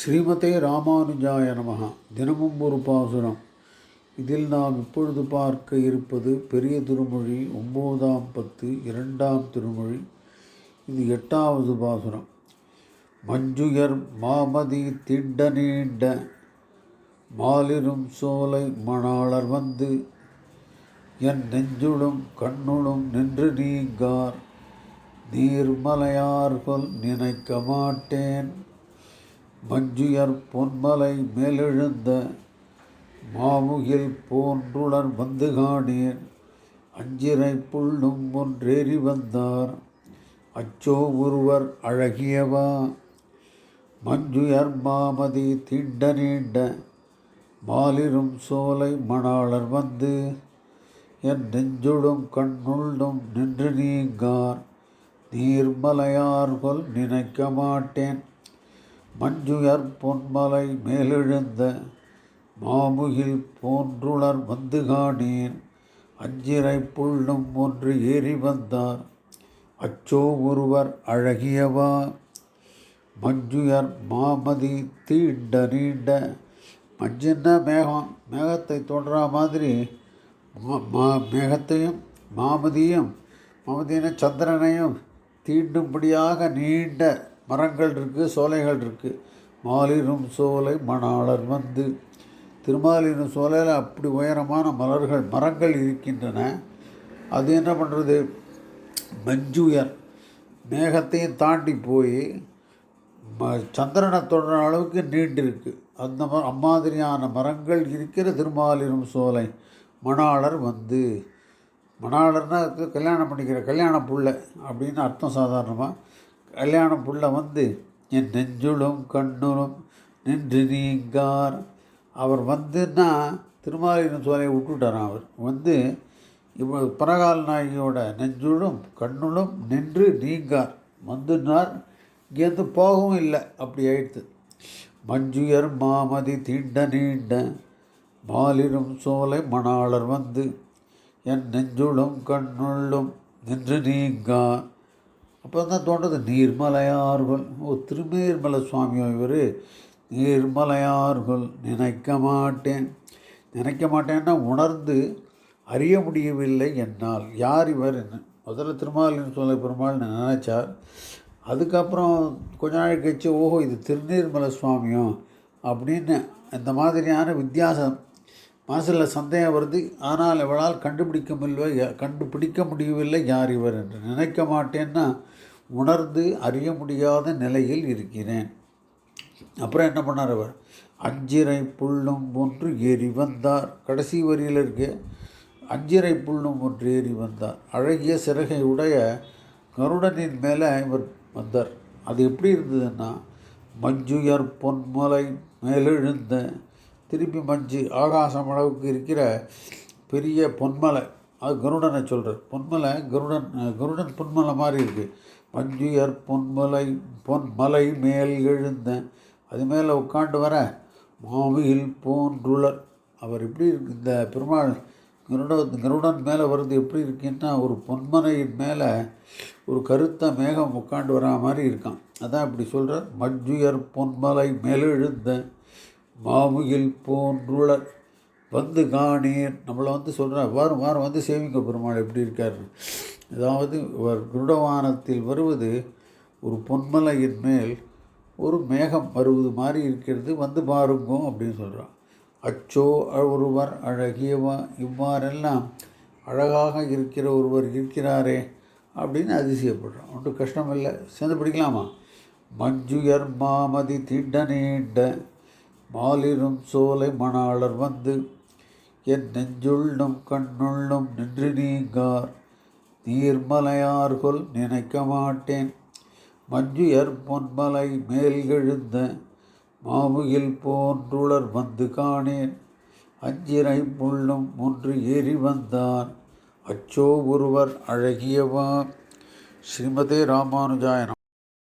ஸ்ரீமதே ராமானுஜாய நமக தினமும் ஒரு பாசுரம். இதில் நாம் இப்பொழுது பார்க்க இருப்பது பெரிய திருமொழி ஒம்போதாம் பத்து இரண்டாம் திருமொழி. இது எட்டாவது பாசுரம். மஞ்சுயர் மாமதி திண்ட நீண்ட மாலிரும் சோலை மணாளர் வந்து என் நெஞ்சுளும் கண்ணுளும் நின்று நீங்கார் நீர்மலையார்கள் நினைக்க மாட்டேன். மஞ்சுயர் பொன்மலை மேலெழுந்த மாமுகில் போன்றுளர் வந்து காணேன். அஞ்சிரை புள்ளும் ஒன்றேறி வந்தார். அச்சோ ஒருவர் அழகியவா? மஞ்சுயர் மாமதி திண்ட நீண்ட மாலிரும் சோலை மணாளர் வந்து என் நெஞ்சுடும் கண்ணுள்ளும் நின்று நீங்கார். நீர்மலையார்கொல் நினைக்க மாட்டேன். மஞ்சுயர் பொன்மலை மேலெழுந்த மாமுகில் போன்றுளர் வந்து காணேன். அஞ்சிரை புள்ளும் ஒன்று ஏறி வந்தார். அச்சோ ஒருவர் அழகியவா? மஞ்சுயர் மாமதி தீண்ட நீண்ட மஞ்சின்ன மேகம் மேகத்தை தொடரா மாதிரி மா- மா- மேகத்தையும் மாமதியும் மாமதியின சந்திரனையும் தீண்டும்படியாக நீண்ட மரங்கள் இருக்குது சோலைகள் இருக்குது மாலிரும் சோலை மணாளர் வந்து திருமாலினும் சோலையில் அப்படி உயரமான மலர்கள் மரங்கள் இருக்கின்றன. அது என்ன பண்ணுறது மஞ்சுயர் மேகத்தையும் தாண்டி போய் ம சந்திரனை தொடர அளவுக்கு நீண்டிருக்கு அந்த ம அம்மாதிரியான மரங்கள் இருக்கிற திருமாலிரும் சோலை மணாளர் வந்து மணாளர்னா கல்யாணம் பண்ணிக்கிற கல்யாண புள்ள அப்படின்னு அர்த்தம் சாதாரணமாக கல்யாணம் புள்ள வந்து என் நெஞ்சுளும் கண்ணுளும் நின்று நீங்கார். அவர் வந்துன்னா திருமாலிரும் சோலையை விட்டுட்டாராம் அவர். வந்து இவ பரகால் நாயகியோட நெஞ்சுளும் கண்ணுளும் நின்று நீங்கார். வந்துனார் இங்கேருந்து போகவும் இல்லை. அப்படி ஆயிடுத்து. மஞ்சுயர் மாமதி தீண்ட நீண்ட மாலிரும் சோலை மணாளர் வந்து என் நெஞ்சுளும் கண்ணுள்ளும் நின்று நீங்கார். அப்போ தான் தோன்றது நீர்மலையார்கள். ஓ திருநீர்மலை சுவாமியோ இவர். நீர்மலையார்கள் நினைக்க மாட்டேன். நினைக்க மாட்டேன்னா உணர்ந்து அறிய முடியவில்லை என்னால். யார் இவர் என்ன முதல்ல திருமாலின் சொல்ல பெருமாள் நினைச்சார்? அதுக்கப்புறம் கொஞ்ச நாள் கழிச்சு ஓஹோ இது திருநீர்மலை சுவாமியோ அப்படின்னு இந்த மாதிரியான வித்தியாசம் மனசில் சந்தேகம் வருது ஆனால் இவளால் கண்டுபிடிக்க முடியவில்லை கண்டுபிடிக்க முடியவில்லை யார் இவர்? என்று நினைக்க மாட்டேன்னா உணர்ந்து அறிய முடியாத நிலையில் இருக்கிறேன். அப்புறம் என்ன பண்ணார் அவர்? அஞ்சிரை புல்லும் ஒன்று ஏறி வந்தார். கடைசி வரியில் இருக்க அஞ்சிரை புல்லும் ஒன்று ஏறி வந்தார். அழகிய சிறகை உடைய கருடனின் மேலே இவர் வந்தார். அது எப்படி இருந்ததுன்னா மஞ்சுயர் பொன்மலை மேலெழுந்த திருப்பி மஞ்சு ஆகாசம் அளவுக்கு இருக்கிற பெரிய பொன்மலை. அது கருடனை சொல்கிறார் பொன்மலை கருடன் கருடன் பொன்மலை மாதிரி இருக்குது மஞ்சுயர் பொன்மலை பொன்மலை மேல் எழுந்த அது மேலே உட்காண்டு வர மாவியில் போன்றுளர். அவர் எப்படி இருக்கு இந்த பெருமாள் கருட கருடன் மேலே வருது எப்படி இருக்குன்னா ஒரு பொன்மலையின் மேலே ஒரு கருத்த மேகம் உட்காண்டு வரா மாதிரி இருக்கான். அதான் இப்படி சொல்கிறார் மஞ்சுயர் பொன்மலை மேலெழுந்த மாமுகில் போன்றுளர் வந்து காணீர். நம்மளை வந்து சொல்கிறார் வாரம் வாரம் வந்து சேவிங்க பெருமாள் எப்படி இருக்கார்? அதாவது இவர் குருடவானத்தில் வருவது ஒரு பொன்மலையின் மேல் ஒரு மேகம் வருவது மாதிரி இருக்கிறது வந்து பாருங்கோ அப்படின்னு சொல்கிறான் அச்சோ ஒருவர் அழகியவா இவ்வாறெல்லாம் அழகாக இருக்கிற ஒருவர் இருக்கிறாரே அப்படின்னு அதிசயப்படுறான். ஒன்றும் கஷ்டம் இல்லை சேர்ந்து படிக்கலாமா? மஞ்சுயர் மாமதி திண்ட நீண்ட மாலிரும் சோலை மணாளர் வந்து என் நெஞ்சுள்ளும் கண்ணுள்ளும் நின்று நீங்கார். நீர்மலையார்கொல் நினைக்க மாட்டேன். மஞ்சுயர் பொன்மலை மேல் எழுந்த மாமுகில் போன்றுளர் வந்து காணேன். அஞ்சிரை புள்ளும் ஒன்று ஏறி வந்தான். அச்சோ ஒருவர் அழகியவா ஸ்ரீமதே ராமானுஜாயனம்.